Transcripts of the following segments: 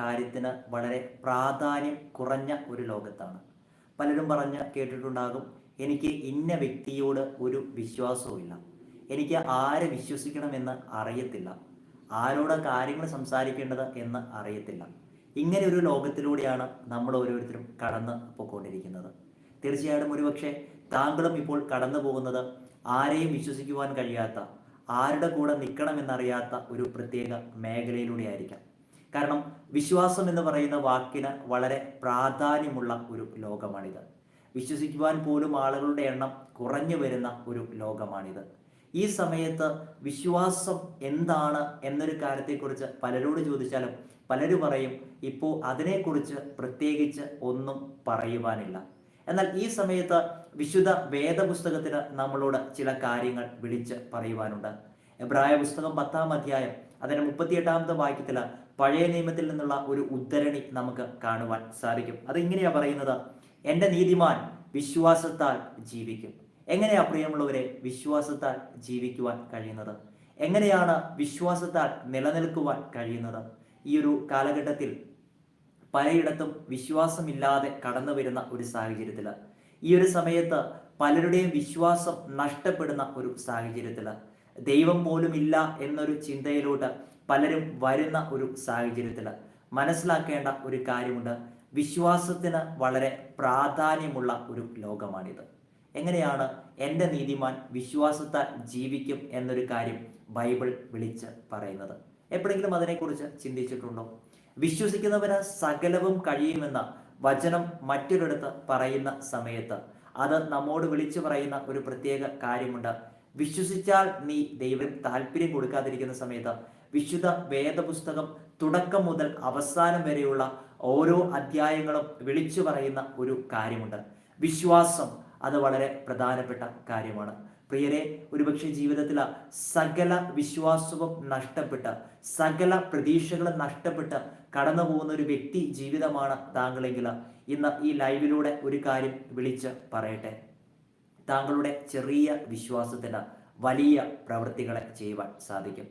കാര്യത്തിന് വളരെ പ്രാധാന്യം കുറഞ്ഞ ഒരു ലോകത്താണ്. പലരും പറഞ്ഞ് കേട്ടിട്ടുണ്ടാകും എനിക്ക് ഇന്ന വ്യക്തിയോട് ഒരു വിശ്വാസവുമില്ല. എനിക്ക് ആരെ വിശ്വസിക്കണമെന്ന് അറിയത്തില്ല. ആരോട് കാര്യങ്ങൾ സംസാരിക്കേണ്ടത് എന്ന് അറിയത്തില്ല. ഇങ്ങനെ ഒരു ലോകത്തിലൂടെയാണ് നമ്മൾ ഓരോരുത്തരും കടന്ന് പോയിക്കൊണ്ടിരിക്കുന്നത് തീർച്ചയായിട്ടും ഒരുപക്ഷെ താങ്കളും ഇപ്പോൾ കടന്നു പോകുന്നത് ആരെയും വിശ്വസിക്കുവാൻ കഴിയാത്ത ആരുടെ കൂടെ നിൽക്കണമെന്നറിയാത്ത ഒരു പ്രത്യേക മേഖലയിലൂടെ ആയിരിക്കാം കാരണം വിശ്വാസം എന്ന് പറയുന്ന വാക്കിന് വളരെ പ്രാധാന്യമുള്ള ഒരു ലോകമാണിത്. വിശ്വസിക്കുവാൻ പോലും ആളുകളുടെ എണ്ണം കുറഞ്ഞു വരുന്ന ഒരു ലോകമാണിത്. ഈ സമയത്ത് വിശ്വാസം എന്താണ് എന്നൊരു കാര്യത്തെക്കുറിച്ച് പലരോട് ചോദിച്ചാലും പലരും പറയും ഇപ്പോൾ അതിനെക്കുറിച്ച് പ്രത്യേകിച്ച് ഒന്നും പറയുവാനില്ല. എന്നാൽ ഈ സമയത്ത് വിശുദ്ധ വേദപുസ്തകത്തിന് നമ്മളോട് ചില കാര്യങ്ങൾ വിളിച്ച് പറയുവാനുണ്ട്. എബ്രായ പുസ്തകം പത്താം അധ്യായം അതിന് മുപ്പത്തിയെട്ടാമത്തെ വാക്യത്തിൽ പഴയ നിയമത്തിൽ നിന്നുള്ള ഒരു ഉദ്ധരണി നമുക്ക് കാണുവാൻ സാധിക്കും. അത് ഇങ്ങനെയാ പറയുന്നത്? എന്റെ നീതിമാൻ വിശ്വാസത്താൽ ജീവിക്കും. എങ്ങനെയാ പ്രിയമുള്ളവരെ വിശ്വാസത്താൽ ജീവിക്കുവാൻ കഴിയുന്നത്? എങ്ങനെയാണ് വിശ്വാസത്താൽ നിലനിൽക്കുവാൻ കഴിയുന്നത്? ഈ ഒരു കാലഘട്ടത്തിൽ പലയിടത്തും വിശ്വാസമില്ലാതെ കടന്നു വരുന്ന ഒരു സാഹചര്യത്തിൽ ഈ ഒരു സമയത്ത് പലരുടെയും വിശ്വാസം നഷ്ടപ്പെടുന്ന ഒരു സാഹചര്യത്തിൽ ദൈവം പോലും ഇല്ല എന്നൊരു ചിന്തയിലോട്ട് പലരും വരുന്ന ഒരു സാഹചര്യത്തിൽ മനസ്സിലാക്കേണ്ട ഒരു കാര്യമുണ്ട്. വിശ്വാസത്തിന് വളരെ പ്രാധാന്യമുള്ള ഒരു ലോകമാണിത്. എങ്ങനെയാണ് എന്റെ നീതിമാൻ വിശ്വാസത്താൽ ജീവിക്കും എന്നൊരു കാര്യം ബൈബിൾ വിളിച്ച് പറയുന്നത്. എപ്പോഴെങ്കിലും അതിനെക്കുറിച്ച് ചിന്തിച്ചിട്ടുണ്ടോ? വിശ്വസിക്കുന്നവന് സകലവും കഴിയുമെന്ന വചനം മറ്റൊരിടത്ത് പറയുന്ന സമയത്ത് അത് നമ്മോട് വിളിച്ചു പറയുന്ന ഒരു പ്രത്യേക കാര്യമുണ്ട്. വിശ്വസിച്ചാൽ നീ ദൈവം താല്പര്യം കൊടുക്കാതിരിക്കുന്ന സമയത്ത് വിശുദ്ധ വേദപുസ്തകം തുടക്കം മുതൽ അവസാനം വരെയുള്ള ഓരോ അധ്യായങ്ങളും വിളിച്ചു പറയുന്ന ഒരു കാര്യമുണ്ട്. വിശ്വാസം അത് വളരെ പ്രധാനപ്പെട്ട കാര്യമാണ്. പ്രിയരെ ഒരുപക്ഷെ ജീവിതത്തിൽ സകല വിശ്വാസവും നഷ്ടപ്പെട്ട് സകല പ്രതീക്ഷകളും നഷ്ടപ്പെട്ട് കടന്നു പോകുന്ന ഒരു വ്യക്തി ജീവിതമാണ് താങ്കളെങ്കിൽ ഇന്ന് ഈ ലൈവിലൂടെ ഒരു കാര്യം വിളിച്ച് പറയട്ടെ. താങ്കളുടെ ചെറിയ വിശ്വാസത്തിന് വലിയ പ്രവൃത്തികളെ ചെയ്യുവാൻ സാധിക്കും.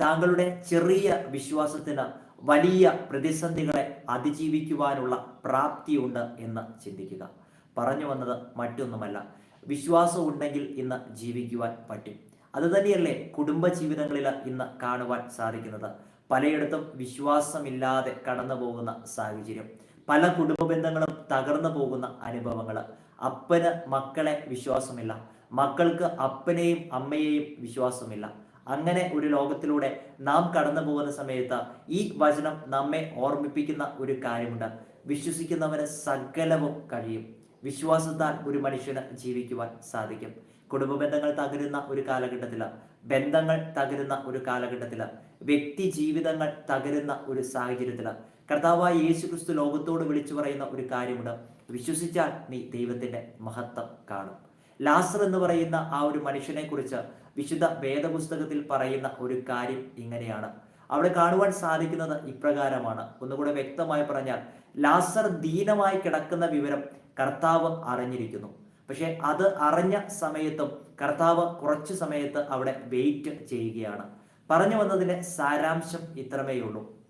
താങ്കളുടെ ചെറിയ വിശ്വാസത്തിന് വലിയ പ്രതിസന്ധികളെ അതിജീവിക്കുവാനുള്ള പ്രാപ്തിയുണ്ട് എന്ന് ചിന്തിക്കുക. പറഞ്ഞു വന്നത് മറ്റൊന്നുമല്ല. വിശ്വാസം ഉണ്ടെങ്കിൽ ഇന്ന് ജീവിക്കുവാൻ പറ്റും. അത് തന്നെയല്ലേ കുടുംബ ജീവിതങ്ങളിൽ ഇന്ന് കാണുവാൻ സാധിക്കുന്നത്. പലയിടത്തും വിശ്വാസമില്ലാതെ കടന്നു പോകുന്ന സാഹചര്യം. പല കുടുംബ ബന്ധങ്ങളും തകർന്നു പോകുന്ന അനുഭവങ്ങൾ. അപ്പന് മക്കളെ വിശ്വാസമില്ല. മക്കൾക്ക് അപ്പനെയും അമ്മയെയും വിശ്വാസമില്ല. അങ്ങനെ ഒരു ലോകത്തിലൂടെ നാം കടന്നു പോകുന്ന സമയത്ത് ഈ വചനം നമ്മെ ഓർമ്മിപ്പിക്കുന്ന ഒരു കാര്യമുണ്ട്. വിശ്വസിക്കുന്നവന് സകലവും കഴിയും. വിശ്വാസത്താൽ ഒരു മനുഷ്യന് ജീവിക്കുവാൻ സാധിക്കും. കുടുംബ ബന്ധങ്ങൾ തകരുന്ന ഒരു കാലഘട്ടത്തിൽ ബന്ധങ്ങൾ തകരുന്ന ഒരു കാലഘട്ടത്തിൽ വ്യക്തി ജീവിതങ്ങൾ തകരുന്ന ഒരു സാഹചര്യത്തിൽ കർത്താവായ യേശു ക്രിസ്തു ലോകത്തോട് വിളിച്ചു പറയുന്ന ഒരു കാര്യമുണ്ട്. വിശ്വസിച്ചാൽ നീ ദൈവത്തിന്റെ മഹത്വം കാണും. ലാസർ എന്ന് പറയുന്ന ആ ഒരു മനുഷ്യനെ കുറിച്ച് വിശുദ്ധ വേദപുസ്തകത്തിൽ പറയുന്ന ഒരു കാര്യം ഇങ്ങനെയാണ്. അവിടെ കാണുവാൻ സാധിക്കുന്നത് ഇപ്രകാരമാണ്. ഒന്നുകൂടെ വ്യക്തമായി പറഞ്ഞാൽ ലാസർ ദീനമായി കിടക്കുന്ന വിവരം കർത്താവ് അറിഞ്ഞിരിക്കുന്നു. പക്ഷെ അത് അറിഞ്ഞ സമയത്തും കർത്താവ് കുറച്ചു സമയത്ത് അവിടെ വെയിറ്റ് ചെയ്യുകയാണ്. പറഞ്ഞു വന്നതിന്റെ സാരാംശം ഇത്രമേയുള്ളൂ.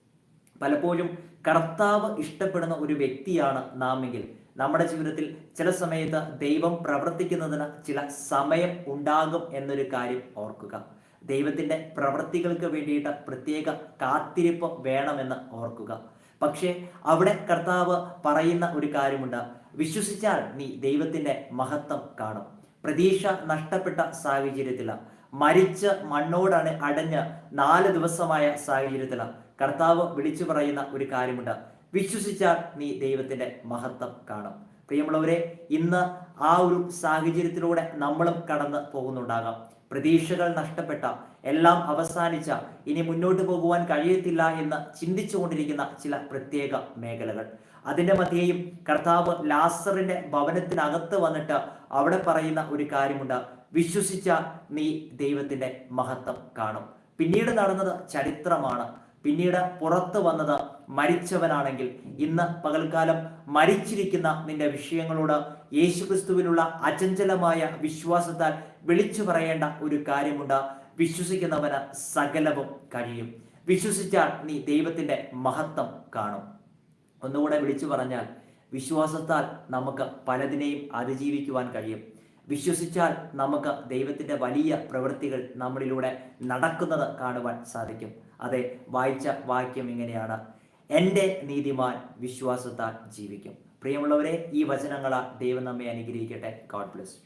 പലപ്പോഴും കർത്താവ് ഇഷ്ടപ്പെടുന്ന ഒരു വ്യക്തിയാണ് നാമെങ്കിൽ. നമ്മുടെ ജീവിതത്തിൽ ചില സമയത്ത് ദൈവം പ്രവർത്തിക്കുന്നതിന് ചില സമയം ഉണ്ടാകും എന്നൊരു കാര്യം ഓർക്കുക. ദൈവത്തിന്റെ പ്രവൃത്തികൾക്ക് വേണ്ടിയിട്ട് പ്രത്യേക കാത്തിരിപ്പ് വേണമെന്ന് ഓർക്കുക. പക്ഷേ അവിടെ കർത്താവ് പറയുന്ന ഒരു കാര്യമുണ്ട്. വിശ്വസിച്ചാൽ നീ ദൈവത്തിന്റെ മഹത്വം കാണും. പ്രതീക്ഷ നഷ്ടപ്പെട്ട സാഹചര്യത്തിലാണ് മരിച്ച് മണ്ണോടാണ് അടഞ്ഞ് നാല് ദിവസമായ സാഹചര്യത്തിൽ കർത്താവ് വിളിച്ചു പറയുന്ന ഒരു കാര്യമുണ്ട്. വിശ്വസിച്ചാൽ നീ ദൈവത്തിന്റെ മഹത്വം കാണും. പ്രിയമുള്ളവരെ ഇന്ന് ആ ഒരു സാഹചര്യത്തിലൂടെ നമ്മളും കടന്ന് പോകുന്നുണ്ടാകാം. പ്രതീക്ഷകൾ നഷ്ടപ്പെട്ട എല്ലാം അവസാനിച്ച ഇനി മുന്നോട്ട് പോകുവാൻ കഴിയത്തില്ല എന്ന് ചിന്തിച്ചുകൊണ്ടിരിക്കുന്ന ചില പ്രത്യേക മേഖലകൾ. അതിന്റെ മധ്യേയും കർത്താവ് ലാസറിന്റെ ഭവനത്തിനകത്ത് വന്നിട്ട് അവിടെ പറയുന്ന ഒരു കാര്യമുണ്ട്. വിശ്വസിച്ച നീ ദൈവത്തിന്റെ മഹത്വം കാണും. പിന്നീട് നടന്നത് ചരിത്രമാണ്. പിന്നീട് പുറത്തു വന്നത് മരിച്ചവനാണെങ്കിൽ ഇന്ന് പകൽക്കാലം മരിച്ചിരിക്കുന്ന നിന്റെ വിഷയങ്ങളോട് യേശുക്രിസ്തുവിനുള്ള അചഞ്ചലമായ വിശ്വാസത്താൽ വിളിച്ചു പറയേണ്ട ഒരു കാര്യമുണ്ട്. വിശ്വസിക്കുന്നവന് സകലവും കഴിയും. വിശ്വസിച്ചാൽ നീ ദൈവത്തിന്റെ മഹത്വം കാണും. ഒന്നുകൂടെ വിളിച്ചു പറഞ്ഞാൽ വിശ്വാസത്താൽ നമുക്ക് പലതിനെയും അതിജീവിക്കുവാൻ കഴിയും. വിശ്വസിച്ചാൽ നമുക്ക് ദൈവത്തിന്റെ വലിയ പ്രവൃത്തികൾ നമ്മളിലൂടെ നടക്കുന്നത് കാണുവാൻ സാധിക്കും. അതെ വായിച്ച വാക്യം ഇങ്ങനെയാണ്. എന്റെ നീതിമാൻ വിശ്വാസത്താൽ ജീവിക്കും. പ്രിയമുള്ളവരെ ഈ വചനങ്ങളാൽ ദൈവം നമ്മെ അനുഗ്രഹിക്കട്ടെ. God bless